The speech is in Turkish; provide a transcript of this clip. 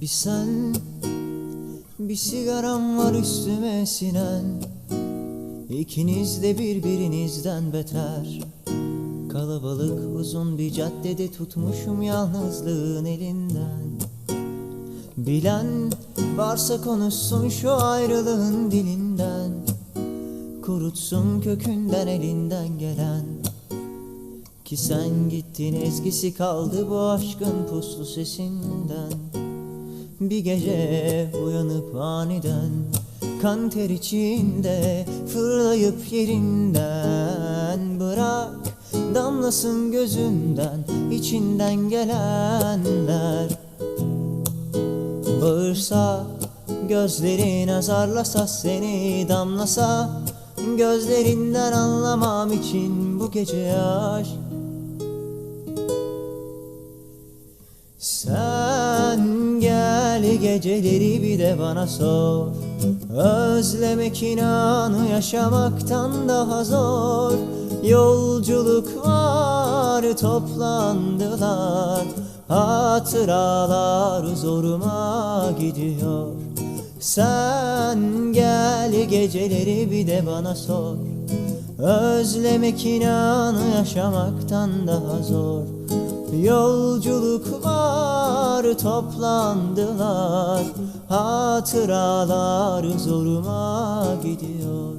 Bir sen Bir sigaram var üstüme sinen. İkiniz de birbirinizden beter. Kalabalık uzun bir caddede tutmuşum yalnızlığın elinden. Bilen varsa konuşsun şu ayrılığın dilinden. Kurutsun kökünden elinden gelen. Ki sen gittin ezgisi kaldı bu aşkın puslu sesinden Bir gece uyanıp aniden Kan ter içinde fırlayıp yerinden Bırak damlasın gözünden içinden gelenler. Bağırsa gözlerin azarlasa seni damlasa Gözlerinden anlamam için bu gece aşk. Sen geceleri bir de bana sor. Özlemek inanı yaşamaktan daha zor. Yolculuk var toplandılar. Hatıralar zoruma gidiyor. Sen gel geceleri bir de bana sor. Özlemek inanı yaşamaktan daha zor. Yolculuk var toplandılar Hatıralar zoruma gidiyor